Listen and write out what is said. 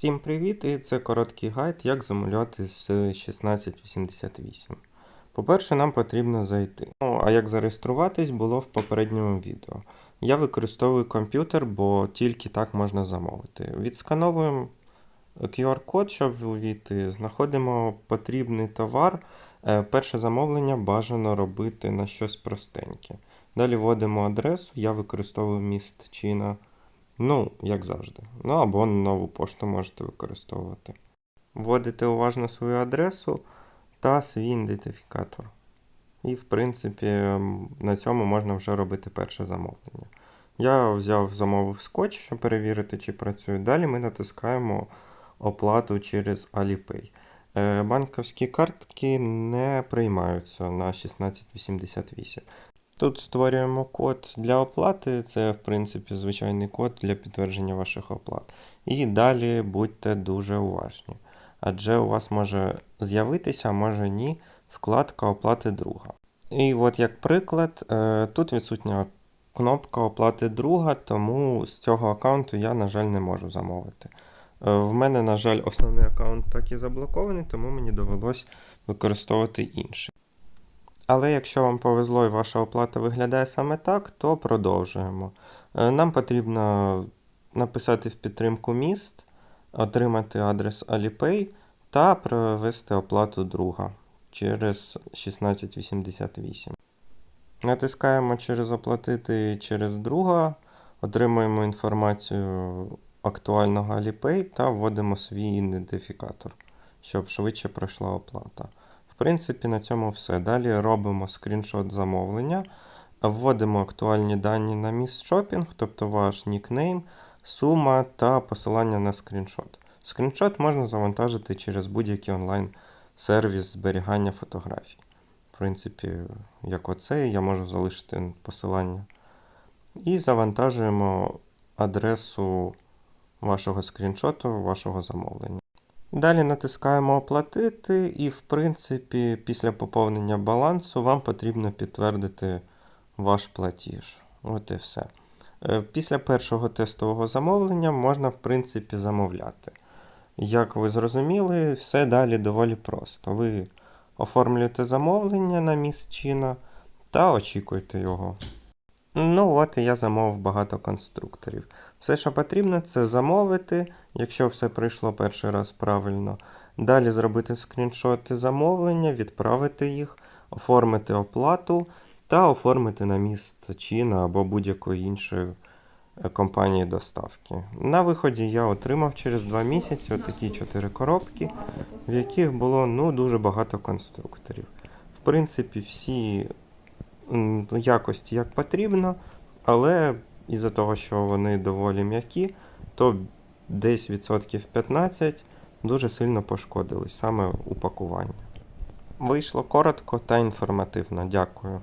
Всім привіт! І це короткий гайд, як замовляти з 1688. По-перше, нам потрібно зайти. Ну, а як зареєструватись було в попередньому відео. Я використовую комп'ютер, бо тільки так можна замовити. Відскановуємо QR-код, щоб увійти, знаходимо потрібний товар. Е, Перше замовлення бажано робити на щось простеньке. Далі вводимо адресу, я використовую міст Чина. Ну, як завжди. Ну або нову пошту можете використовувати. Вводите уважно свою адресу та свій ідентифікатор. І, в принципі, на цьому можна вже робити перше замовлення. Я взяв замовив скотч, щоб перевірити, чи працює. Далі ми натискаємо оплату через Alipay. Е, Банківські картки не приймаються на 1688. Тут створюємо код для оплати, це в принципі звичайний код для підтвердження ваших оплат. І далі будьте дуже уважні. Адже у вас може з'явитися, а може ні, вкладка оплати друга. І от як приклад, е, тут відсутня кнопка оплати друга, тому з цього аккаунту я, на жаль, не можу замовити. Е, В мене, на жаль, основний аккаунт так і заблокований, тому мені довелось використовувати інший. Але якщо вам повезло і ваша оплата виглядає саме так, то продовжуємо. Е, Нам потрібно написати в підтримку міст, отримати адрес Alipay та провести оплату друга через 1688. Натискаємо через оплатити через друга, отримуємо інформацію актуального Alipay та вводимо свій ідентифікатор, щоб швидше пройшла оплата. Принципі, на цьому все. Далі робимо скріншот замовлення, вводимо актуальні дані на міст шопінг, тобто ваш нікнейм, сума та посилання на скріншот. Скріншот можна завантажити через будь-який онлайн-сервіс зберігання фотографій. В принципі, як оцей, я можу залишити посилання. І завантажуємо адресу вашого скріншоту, вашого замовлення. Далі натискаємо Оплатити, і, в принципі, після поповнення балансу вам потрібно підтвердити ваш платіж. От і все. Е, Після першого тестового замовлення можна, в принципі, замовляти. Як ви зрозуміли, все далі доволі просто. Ви оформлюєте замовлення на місць чина та очікуєте його. Ну, от і я замовив багато конструкторів. Все, що потрібно, це замовити, якщо все пройшло перший раз правильно. Далі зробити скріншоти замовлення, відправити їх, оформити оплату та оформити на місце Чина або будь-якої іншої е, компанії доставки. На виході я отримав через 2 місяці отакі 4 коробки, в яких було ну, дуже багато конструкторів. В принципі, всі якості як потрібно, але із-за того, що вони доволі м'які, то десь відсотків 15 дуже сильно пошкодились саме упакування. Вийшло коротко та інформативно. Дякую.